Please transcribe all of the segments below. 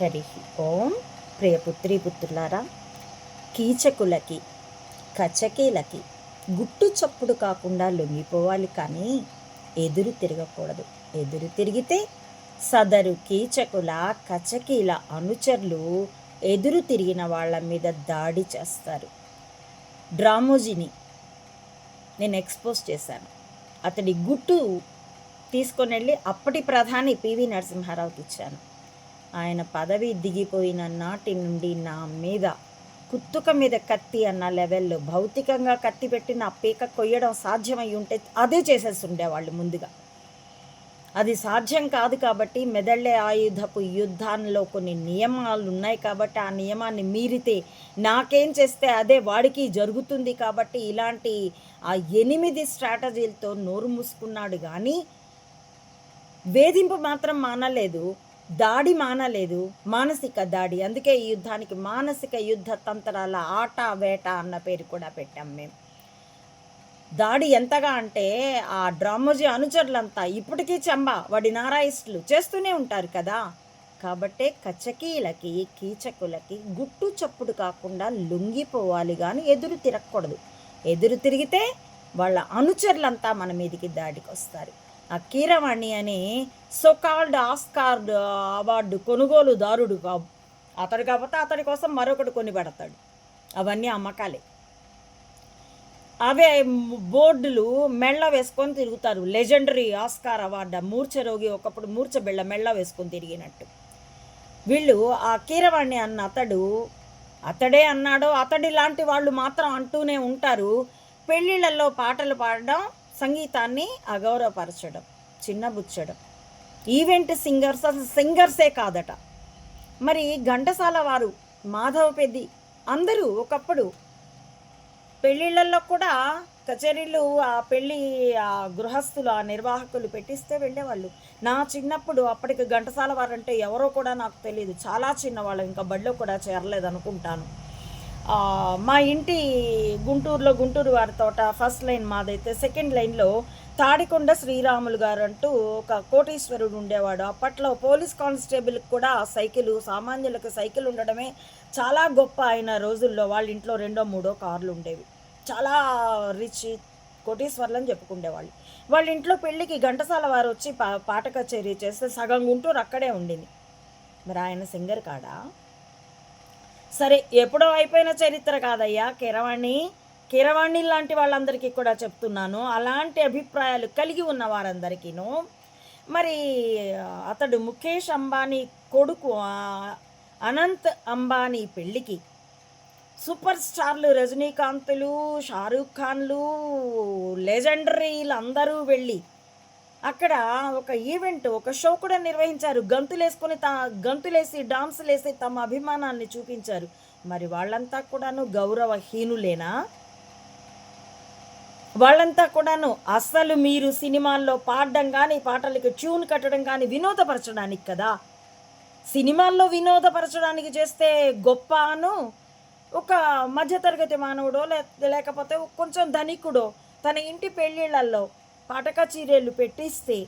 హరి ఓం ప్రియపుత్రి పుత్రులారా కీచకులకి కచకీలకి గుట్టు చప్పుడు కాకుండా లొంగిపోవాలి కానీ ఎదురు తిరగకూడదు. ఎదురు తిరిగితే సదరు కీచకుల కచకీల అనుచరులు ఎదురు తిరిగిన వాళ్ళ మీద దాడి చేస్తారు. డ్రామోజీని నేను ఎక్స్పోజ్ చేశాను. అతడి గుట్టు తీసుకొని వెళ్ళి అప్పటి ప్రధాని పివి నరసింహారావుకి ఇచ్చాను. ఆయన పదవి దిగిపోయిన నాటి నుండి నా మీద కుత్తుక మీద కత్తి అన్న లెవెల్లో భౌతికంగా కత్తి పెట్టి నా పీక కొయ్యడం సాధ్యమై ఉంటే అదే చేసేసి ఉండేవాళ్ళు ముందుగా. అది సాధ్యం కాదు కాబట్టి మెదళ్ళే ఆయుధపు యుద్ధాల్లో కొన్ని నియమాలు ఉన్నాయి కాబట్టి ఆ నియమాన్ని మీరితే నాకేం చేస్తే అదే వాడికి జరుగుతుంది కాబట్టి ఇలాంటి ఆ ఎనిమిది స్ట్రాటజీలతో నోరు మూసుకున్నాడు కానీ వేధింపు మాత్రం మానలేదు. దాడి మానలేదు మానసిక దాడి. అందుకే ఈ యుద్ధానికి మానసిక యుద్ధ తంత్రాల ఆట వేట అన్న పేరు కూడా పెట్టాం మేము. దాడి ఎంతగా అంటే ఆ డ్రామోజీ అనుచరులంతా ఇప్పటికీ చంబ వాడి నారాయిస్టులు చేస్తూనే ఉంటారు కదా. కాబట్టే కచకీలకి కీచకులకి గుట్టు చప్పుడు కాకుండా లొంగిపోవాలి కానీ ఎదురు తిరగకూడదు. ఎదురు తిరిగితే వాళ్ళ అనుచరులంతా మన మీదకి దాడికి వస్తారు కీరవాణి అని సోకాల్డ్ ఆస్కార్డ్ అవార్డు కొనుగోలుదారుడు కావు అతడు కాకపోతే అతడి కోసం మరొకటి కొని పెడతాడు అవన్నీ అమ్మకాలే. అవే బోర్డులు మెళ్ళ వేసుకొని తిరుగుతారు. లెజెండరీ ఆస్కార్ అవార్డు మూర్ఛ రోగి ఒకప్పుడు మూర్ఛ బిళ్ళ మెళ్ళ వేసుకొని తిరిగినట్టు. వీళ్ళు ఆ కీరవాణి అన్న అతడు అతడే అన్నాడో అతడి లాంటి వాళ్ళు మాత్రం అంటూనే ఉంటారు. పెళ్ళిళ్ళల్లో పాటలు పాడడం సంగీతాన్ని అగౌరవపరచడం చిన్నబుచ్చడం ఈవెంట్ సింగర్స్ అసలు సింగర్సే కాదట. మరి ఘంటసాల వారు మాధవ పెద్ది అందరూ ఒకప్పుడు పెళ్ళిళ్ళల్లో కూడా కచేరీలు ఆ పెళ్ళి ఆ గృహస్థులు ఆ నిర్వాహకులు పెట్టిస్తే వెళ్ళేవాళ్ళు. నా చిన్నప్పుడు అప్పటికి ఘంటసాల వారంటే ఎవరో కూడా నాకు తెలియదు చాలా చిన్నవాళ్ళు ఇంకా బడిలో కూడా చేరలేదు అనుకుంటాను మా ఇంటి గుంటూరులో గుంటూరు వారి తోట ఫస్ట్ లైన్ మాదైతే సెకండ్ లైన్లో తాడికొండ శ్రీరాములు గారు అంటూ ఒక కోటీశ్వరుడు ఉండేవాడు. అప్పట్లో పోలీస్ కానిస్టేబుల్కి కూడా సైకిల్ సామాన్యులకు సైకిల్ ఉండడమే చాలా గొప్ప అయిన రోజుల్లో. వాళ్ళ ఇంట్లో రెండో మూడో కార్లు ఉండేవి. చాలా రిచ్ కోటీశ్వర్లని చెప్పుకుండేవాళ్ళు. వాళ్ళ ఇంట్లో పెళ్ళికి ఘంటసాల వారు వచ్చి పా పాట కచేరీ చేస్తే సగం గుంటూరు అక్కడే ఉండింది. మరి ఆయన సింగర్ కాడా? సరే ఎప్పుడో అయిపోయిన చరిత్ర కాదయ్యా కిరవాణి. కిరవాణి లాంటి వాళ్ళందరికీ కూడా చెప్తున్నాను. అలాంటి అభిప్రాయాలు కలిగి ఉన్న వారందరికీను. మరి అతడు ముఖేష్ అంబానీ కొడుకు అనంత్ అంబానీ పెళ్ళికి. సూపర్ స్టార్లు రజనీకాంత్లు షారూఖ్ ఖాన్లు లెజెండరీలు అందరూ వెళ్ళి అక్కడ ఒక ఈవెంట్ ఒక షో కూడా నిర్వహించారు. గంతులేసుకొని తా గంతులేసి డాన్సులేసి తమ అభిమానాన్ని చూపించారు. మరి వాళ్ళంతా కూడాను గౌరవహీనులేనా? వాళ్ళంతా కూడాను అస్సలు మీరు సినిమాల్లో పాడడం కానీ పాటలకి ట్యూన్ కట్టడం కానీ వినోదపరచడానికి కదా? సినిమాల్లో వినోదపరచడానికి చేస్తే గొప్ప అను ఒక మధ్యతరగతి మానవుడో లే లేకపోతే కొంచెం ధనికుడో తన ఇంటి పెళ్ళిళ్ళల్లో పాటక చీరలు పెట్టిస్తే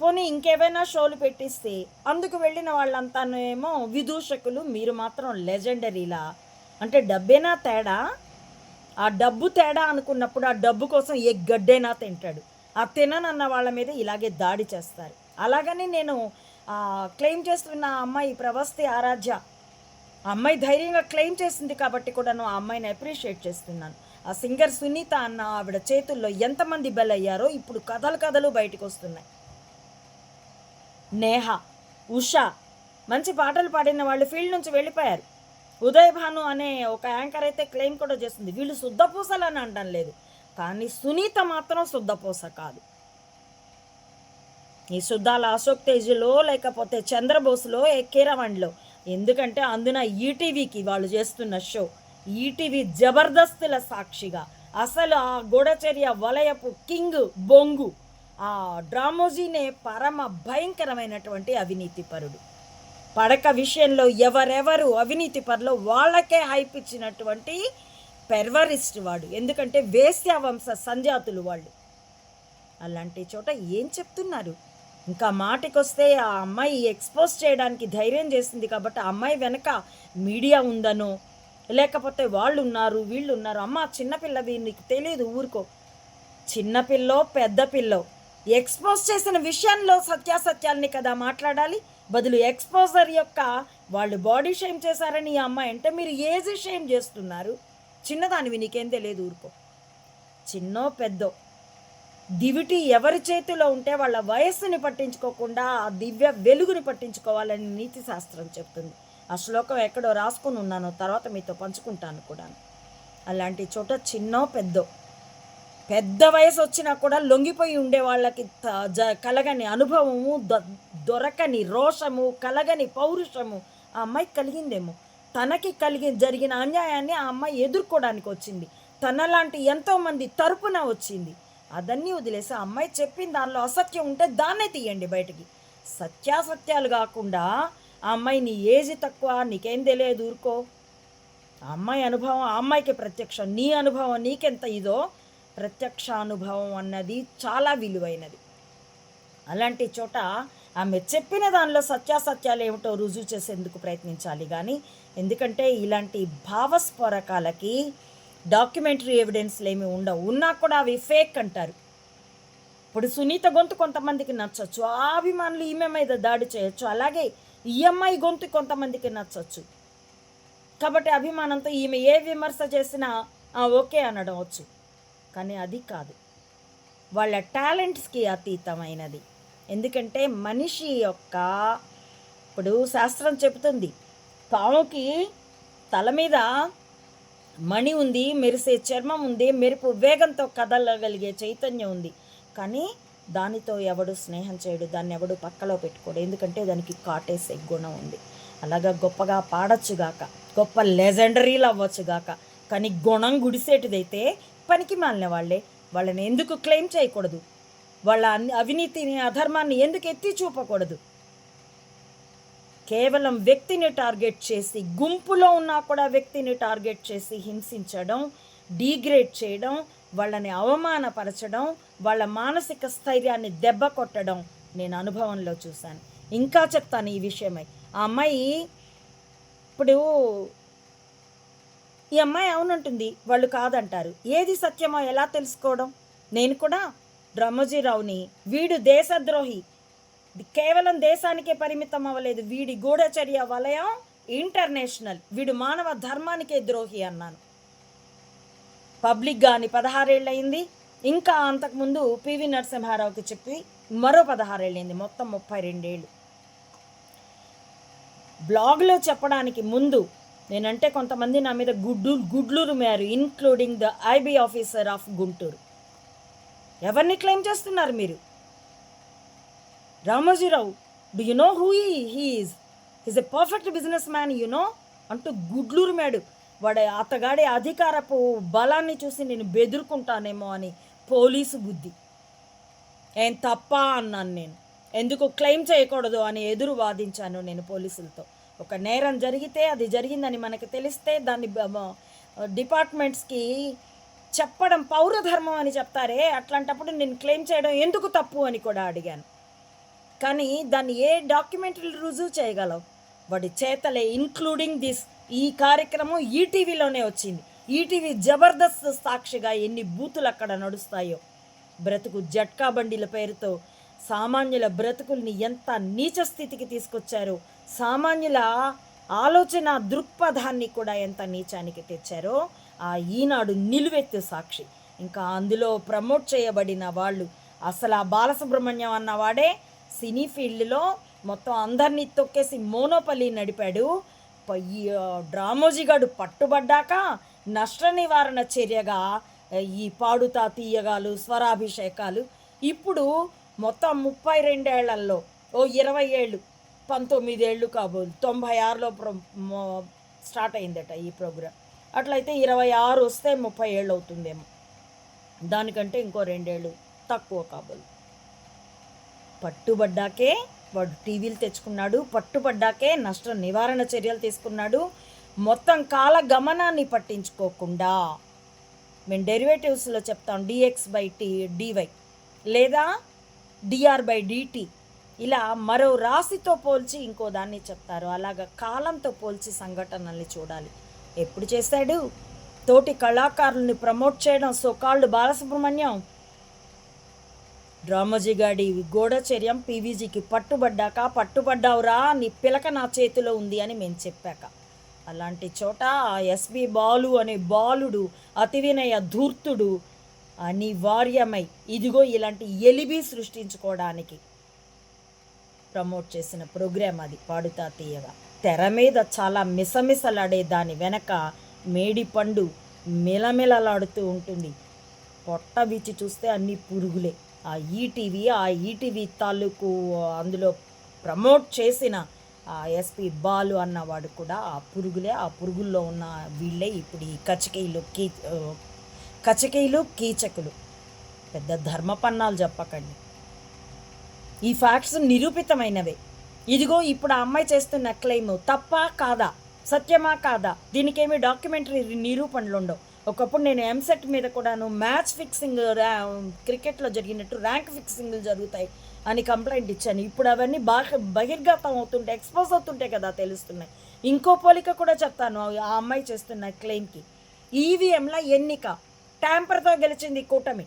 పోనీ ఇంకేవైనా షోలు పెట్టిస్తే అందుకు వెళ్ళిన వాళ్ళంతానేమో విదూషకులు మీరు మాత్రం లెజెండరీలా. అంటే డబ్బేనా తేడా? ఆ డబ్బు తేడా అనుకున్నప్పుడు ఆ డబ్బు కోసం ఏ గడ్డైనా తింటాడు. ఆ తిననన్న వాళ్ళ మీద ఇలాగే దాడి చేస్తారు. అలాగని నేను క్లెయిమ్ చేస్తున్న ఆ అమ్మాయి ప్రవస్తి ఆరాధ్య అమ్మాయి ధైర్యంగా క్లెయిమ్ చేసింది కాబట్టి కూడా ఆ అమ్మాయిని అప్రిషియేట్ చేస్తున్నాను. ఆ సింగర్ సునీత అన్న ఆవిడ చేతుల్లో ఎంతమంది బలయ్యారో ఇప్పుడు కథలు కథలు బయటకు వస్తున్నాయి నేహ ఉషా మంచి పాటలు పాడిన వాళ్ళు ఫీల్డ్ నుంచి వెళ్ళిపోయారు. ఉదయ్ భాను అనే ఒక యాంకర్ అయితే క్లెయిమ్ కూడా చేస్తుంది వీళ్ళు శుద్ధపూసలు అని అనడం లేదు. కానీ సునీత మాత్రం శుద్ధపూస కాదు. ఈ శుద్ధాల అశోక్ తేజ్లో లేకపోతే చంద్రబోస్లో ఎక్కేరవండ్లో ఎందుకంటే అందున ఈటీవీకి వాళ్ళు చేస్తున్న షో. ఈటీవీ జబర్దస్తుల సాక్షిగా. అసలు ఆ గూఢచర్య వలయపు కింగ్ బొంగు. ఆ డ్రామోజీనే పరమ భయంకరమైనటువంటి అవినీతి పరుడు. పడక విషయంలో ఎవరెవరు అవినీతి పరులో వాళ్ళకే హైప్ ఇచ్చినటువంటి పెర్వరిస్ట్ వాడు. ఎందుకంటే వేశ్యావంశ సంజాతులు వాళ్ళు. అలాంటి చోట ఏం చెప్తున్నారు? ఇంకా మాటకొస్తే ఆ అమ్మాయి ఎక్స్పోజ్ చేయడానికి ధైర్యం చేసింది కాబట్టి ఆ అమ్మాయి వెనక మీడియా ఉందనో లేకపోతే వాళ్ళు ఉన్నారు వీళ్ళు ఉన్నారు అమ్మ చిన్నపిల్లవి నీకు తెలియదు ఊరుకో. చిన్నపిల్లో పెద్ద పిల్లో. ఎక్స్పోజ్ చేసిన విషయంలో సత్యాసత్యాలని కదా మాట్లాడాలి? బదులు ఎక్స్పోజర్ యొక్క వాళ్ళు బాడీ షేమ్ చేశారని ఈ అమ్మాయి అంటే మీరు ఏజ్ షేమ్ చేస్తున్నారు? చిన్నదానివి నీకేం తెలియదు ఊరుకో. చిన్నో పెద్దో. దివిటి ఎవరి చేతిలో ఉంటే వాళ్ళ వయస్సుని పట్టించుకోకుండా ఆ దివ్య వెలుగుని పట్టించుకోవాలని నీతి శాస్త్రం చెప్తుంది. ఆ శ్లోకం ఎక్కడో రాసుకుని ఉన్నాను తర్వాత మీతో పంచుకుంటాను కూడా అలాంటి చోట చిన్నో పెద్దో పెద్ద వయసు వచ్చినా కూడా లొంగిపోయి ఉండే వాళ్ళకి త- జ- కలగని అనుభవము దొ- దొరకని రోషము కలగని పౌరుషము ఆ అమ్మాయి కలిగిందేమో. తనకి కలిగి జరిగిన అన్యాయాన్ని ఆ అమ్మాయి ఎదుర్కోవడానికి వచ్చింది. తనలాంటి ఎంతోమంది తరపున వచ్చింది. అదన్నీ వదిలేసి ఆ అమ్మాయి చెప్పిన దానిలో అసత్యం ఉంటే దాన్నే తీయండి బయటికి. సత్యాసత్యాలు కాకుండా ఆ అమ్మాయి నీ ఏజ్ తక్కువ నీకేం తెలియదు ఊరుకో. ఆ అమ్మాయి అనుభవం ఆ అమ్మాయికి ప్రత్యక్షం నీ అనుభవం నీకెంత ఇదో ప్రత్యక్ష అనుభవం అన్నది చాలా విలువైనది. అలాంటి చోట ఆమె చెప్పిన దానిలో సత్యాసత్యాలు ఏమిటో రుజువు చేసేందుకు ప్రయత్నించాలి కానీ ఎందుకంటే ఇలాంటి భావస్ఫోరకాలకి డాక్యుమెంటరీ ఎవిడెన్స్లు ఏమి ఉండవు ఉన్నా కూడా అవి ఫేక్ అంటారు. ఇప్పుడు సునీత గొంతు కొంతమందికి నచ్చచ్చు ఆ అభిమానులు ఈమె మీద దాడి చేయొచ్చు. అలాగే ఈ అమ్మాయి గొంతు కొంతమందికి నచ్చచ్చు. కాబట్టి అభిమానంతో ఈమె ఏ విమర్శ చేసినా ఓకే అనడం వచ్చు. కానీ అది కాదు. వాళ్ళ టాలెంట్స్కి అతీతమైనది. ఎందుకంటే మనిషి యొక్క ఇప్పుడు శాస్త్రం చెబుతుంది పాముకి తల మీద మణి ఉంది మెరిసే చర్మం ఉంది మెరుపు వేగంతో కదలగలిగే చైతన్యం ఉంది. కానీ దానితో ఎవడు స్నేహం చేయడు దాన్ని ఎవడు పక్కలో పెట్టుకోడు. ఎందుకంటే దానికి కాటేసే గుణం ఉంది. అలాగా గొప్పగా పాడొచ్చుగాక గొప్ప లెజెండరీలు అవ్వచ్చుగాక కానీ గుణం గుడిసేటిదైతే పనికి మాలిన వాళ్ళే. వాళ్ళని ఎందుకు క్లెయిమ్ చేయకూడదు? వాళ్ళ అన్ని- అవినీతిని అధర్మాన్ని ఎందుకు ఎత్తి చూపకూడదు? కేవలం వ్యక్తిని టార్గెట్ చేసి గుంపులో ఉన్నా కూడా వ్యక్తిని టార్గెట్ చేసి హింసించడం డీగ్రేడ్ చేయడం వాళ్ళని అవమానపరచడం వాళ్ళ మానసిక స్థైర్యాన్ని దెబ్బ కొట్టడం నేను అనుభవంలో చూశాను. ఇంకా చెప్తాను ఈ విషయమై. ఆ అమ్మాయి ఇప్పుడు ఈ అమ్మాయి అవునంటుంది. వాళ్ళు కాదంటారు. ఏది సత్యమో ఎలా తెలుసుకోవడం? నేను కూడా బ్రహ్మజీరావుని వీడు దేశద్రోహి. కేవలం దేశానికే పరిమితం అవ్వలేదు. వీడి గూఢచర్య వలయం ఇంటర్నేషనల్. వీడు మానవ ధర్మానికే ద్రోహి అన్నాను. పబ్లిక్ కానీ పదహారేళ్ళు అయింది ఇంకా అంతకుముందు పివి నరసింహారావుకి చెప్పి మరో పదహారేళ్ళైంది మొత్తం ముప్పై రెండేళ్ళు. బ్లాగ్లో చెప్పడానికి ముందు నేనంటే కొంతమంది నా మీద గుడ్డు గుడ్లూరు మేరు including the IB officer of Guntur. ఎవరిని క్లెయిమ్ చేస్తున్నారు మీరు? Ramoji Rao do you know who he he is is a perfect business man you know అంటూ గుడ్లూరు మేడు వాడి అతగాడి అధికారపు బలాన్ని చూసి నేను బెదురుకుంటానేమో అని పోలీసు బుద్ధి. ఏం తప్ప అన్నాను నేను. ఎందుకు క్లెయిమ్ చేయకూడదు అని ఎదురు వాదించాను నేను పోలీసులతో. ఒక నేరం జరిగితే అది జరిగిందని మనకి తెలిస్తే దాన్ని డిపార్ట్మెంట్స్కి చెప్పడం పౌరధర్మం అని చెప్తారే అట్లాంటప్పుడు నేను క్లెయిమ్ చేయడం ఎందుకు తప్పు అని కూడా అడిగాను. కానీ దాన్ని ఏ డాక్యుమెంటరీలు రుజువు చేయగలవు? వాడి చేతలే ఇన్క్లూడింగ్ దిస్ ఈ కార్యక్రమం ఈటీవీలోనే వచ్చింది. ఈటీవీ జబర్దస్త్ సాక్షిగా ఎన్ని బూతులు అక్కడ నడుస్తాయో. బ్రతుకు జట్కా బండిల పేరుతో సామాన్యుల బ్రతుకుల్ని ఎంత నీచ స్థితికి తీసుకొచ్చారో. సామాన్యుల ఆలోచన దృక్పథాన్ని కూడా ఎంత నీచానికి తెచ్చారో ఆ ఈనాడు నిలువెత్తు సాక్షి. ఇంకా అందులో ప్రమోట్ చేయబడిన వాళ్ళు అసలు ఆ బాలసుబ్రహ్మణ్యం అన్నవాడే సినీ ఫీల్డ్లో మొత్తం అందరినీ తొక్కేసి మోనోపల్లి నడిపాడు. డ్రామోజీగాడు పట్టుబడ్డాక నష్ట నివారణ చర్యగా ఈ పాడుతా తీయగాలు స్వరాభిషేకాలు. ఇప్పుడు మొత్తం ముప్పై రెండేళ్ళలో ఓ ఇరవై ఏళ్ళు పంతొమ్మిది ఏళ్ళు కాబోలు తొంభై ఆరులో ప్రో స్టార్ట్ అయిందట ఈ ప్రోగ్రామ్ అట్లయితే ఇరవై ఆరు వస్తే ముప్పై ఏళ్ళు అవుతుందేమో దానికంటే ఇంకో రెండేళ్ళు తక్కువ కాబోలు పట్టుబడ్డాకే వాడు టీవీలు తెచ్చుకున్నాడు పట్టుబడ్డాకే నష్ట నివారణ చర్యలు తీసుకున్నాడు మొత్తం కాల గమనాన్ని పట్టించుకోకుండా మేము డెరివేటివ్స్లో చెప్తాం డిఎక్స్ బై టీ డివై లేదా డిఆర్ బై డిటి ఇలా మరో రాశితో పోల్చి ఇంకో దాన్ని చెప్తారు. అలాగ కాలంతో పోల్చి సంఘటనల్ని చూడాలి. ఎప్పుడు చేశాడు? తోటి కళాకారుల్ని ప్రమోట్ చేయడం సోకాళ్ళు బాలసుబ్రహ్మణ్యం. డ్రామోజీ గాడి గూఢచర్యం పీవీజీకి పట్టుబడ్డాక పట్టుబడ్డావురా నీ పిలక నా చేతిలో ఉంది అని మేము చెప్పాక. అలాంటి చోట ఆ ఎస్బి బాలు అనే బాలుడు అతి వినయ ధూర్తుడు అనివార్యమై ఇదిగో ఇలాంటి ఎలిబి సృష్టించుకోవడానికి ప్రమోట్ చేసిన ప్రోగ్రామ్ అది. పాడుతా తీయగా. తెర మీద చాలా మిసమిసలాడే దాని వెనక మేడి పండు మిలమిలలాడుతూ ఉంటుంది. పొట్ట విచ్చి చూస్తే అన్ని పురుగులే. ఆ ఈటీవీ ఆ ఈటీవీ తాలూకు అందులో ప్రమోట్ చేసిన ఎస్పి బాలు అన్నవాడు కూడా ఆ పురుగులే ఆ పురుగుల్లో ఉన్న వీళ్ళే ఇప్పుడు ఈ కచకేయులు కీ కచకేయులు కీచకులు పెద్ద ధర్మపన్నాలు చెప్పకండి. ఈ ఫ్యాక్ట్స్ నిరూపితమైనవే. ఇదిగో ఇప్పుడు ఆ అమ్మాయి చేస్తున్న క్లెయిమ్ తప్ప కాదా? సత్యమా కాదా? దీనికేమి డాక్యుమెంటరీ నిరూపణలు ఉండవు ఒకప్పుడు నేను ఎంసెట్ మీద కూడాను మ్యాచ్ ఫిక్సింగ్ క్రికెట్లో జరిగినట్టు ర్యాంక్ ఫిక్సింగ్లు జరుగుతాయి. అని కంప్లైంట్ ఇచ్చాను. ఇప్పుడు అవన్నీ బాగా బహిర్గతం అవుతుంటే ఎక్స్పోజ్ అవుతుంటే కదా తెలుస్తున్నాయి. ఇంకో పోలిక కూడా చెప్తాను. ఆ అమ్మాయి చేస్తున్న క్లెయిమ్కి ఈవీఎంల ఎన్నిక. ట్యాంపర్తో గెలిచింది కూటమి.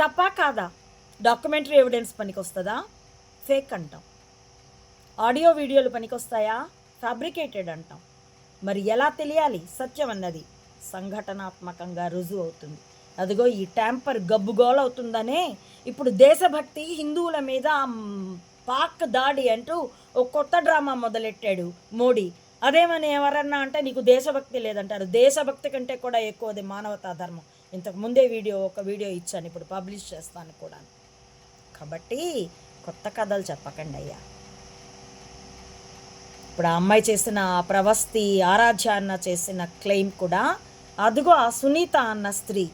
తప్ప కాదా? డాక్యుమెంటరీ ఎవిడెన్స్ పనికొస్తుందా? ఫేక్ అంటాం. ఆడియో వీడియోలు పనికొస్తాయా? ఫ్యాబ్రికేటెడ్ అంటాం. మరి ఎలా తెలియాలి? సత్యం అన్నది సంఘటనాత్మకంగా రుజువు అవుతుంది. అదిగో ఈ ట్యాంపర్ గబ్బుగోలవుతుందనే. ఇప్పుడు దేశభక్తి హిందువుల మీద పాక్ దాడి అంటూ ఒక కొత్త డ్రామా మొదలెట్టాడు మోడీ. అదేమని ఎవరన్నా అంటే నీకు దేశభక్తి లేదంటారు. దేశభక్తి కంటే కూడా ఎక్కువది మానవతా ధర్మం. ఇంతకు ముందే వీడియో ఒక వీడియో ఇచ్చాను ఇప్పుడు పబ్లిష్ చేస్తాను కూడా. కాబట్టి కొత్త కథలు చెప్పకండి అయ్యా. ఇప్పుడు ఆ అమ్మాయి చేసిన ప్రవస్తి ఆరాధ్య అన్న చేసిన క్లెయిమ్ కూడా అదిగో ఆ సునీత అన్న స్త్రీ.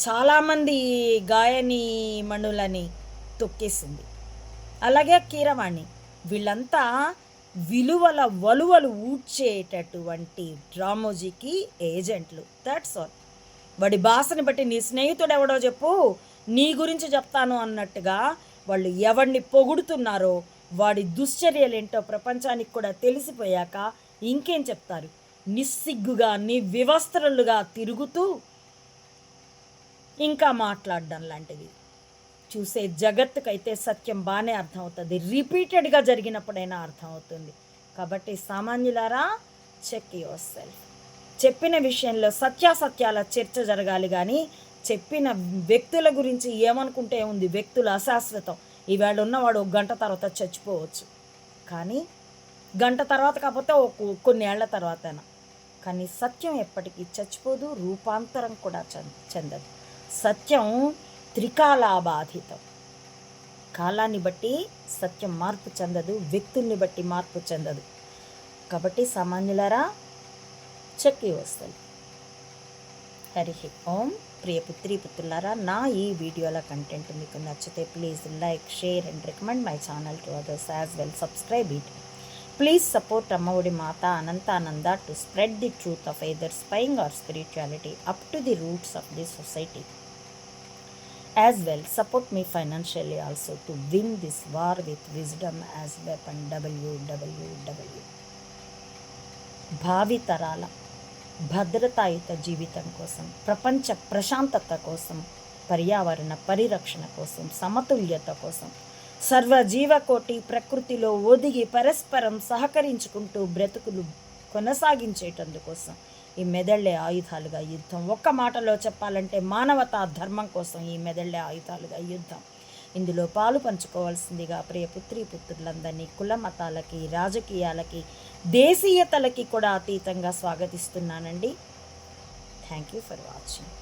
చాలామంది గాయని మణులని తొక్కేసింది. అలాగే కీరవాణి. వీళ్ళంతా విలువల వలువలు ఊడ్చేటటువంటి డ్రామోజీకి ఏజెంట్లు. దట్స్ ఆల్ వాడి భాషని బట్టి నీ స్నేహితుడు ఎవడో చెప్పు. నీ గురించి చెప్తాను అన్నట్టుగా వాళ్ళు ఎవడిని పొగుడుతున్నారో వాడి దుశ్చర్యలేంటో ప్రపంచానికి కూడా తెలిసిపోయాక ఇంకేం చెప్తారు? నిస్సిగ్గుగా వివస్త్రలుగా తిరుగుతూ ఇంకా మాట్లాడడం లాంటివి చూసే జగత్తుకైతే సత్యం బాగానే అర్థమవుతుంది. రిపీటెడ్గా జరిగినప్పుడైనా అర్థమవుతుంది. కాబట్టి సామాన్యులారా చెక్ యువర్ సెల్ఫ్ చెప్పిన విషయంలో సత్యాసత్యాల చర్చ జరగాలి కానీ చెప్పిన వ్యక్తుల గురించి ఏమనుకుంటే ఉంది వ్యక్తులు అశాశ్వతం. ఈవేళ ఉన్నవాడు ఒక గంట తర్వాత చచ్చిపోవచ్చు. కానీ గంట తర్వాత కాకపోతే ఒక కొన్ని ఏళ్ళ తర్వాతైనా. కానీ సత్యం ఎప్పటికీ చచ్చిపోదు రూపాంతరం కూడా చెందదు. సత్యం త్రికాలాబాధితం. కాలాన్ని బట్టి సత్యం మార్పు చెందదు వ్యక్తుల్ని బట్టి మార్పు చెందదు. కాబట్టి సామాన్యులరా చెక్కి వస్తుంది హరి ఓం. ప్రియ పుత్రి పుత్రులారా నా ఈ వీడియోల కంటెంట్ మీకు నచ్చితే please like share and recommend my channel to others as well. Subscribe it. Please support Ammaodi Mata Anantananda to spread the truth of either spying or spirituality up to the roots of the society. As well support me financially also to win this war with wisdom as weapon W W W భావితరాల భద్రతాయుత జీవితం కోసం ప్రపంచ ప్రశాంతత కోసం పర్యావరణ పరిరక్షణ కోసం సమతుల్యత కోసం సర్వజీవకోటి ప్రకృతిలో ఒదిగి పరస్పరం సహకరించుకుంటూ బ్రతుకులు కొనసాగించేటందుకోసం ఈ మెదళ్ళే ఆయుధాలుగా యుద్ధం. ఒక్క మాటలో చెప్పాలంటే మానవతా ధర్మం కోసం ఈ మెదళ్ళే ఆయుధాలుగా యుద్ధం. ఇందులో పాలు పంచుకోవాల్సిందిగా ప్రియ పుత్రి పుత్రులందరినీ కుల మతాలకి రాజకీయాలకి దేశీయతలకి కూడా అతీతంగా స్వాగతిస్తున్నానండి. Thank you for watching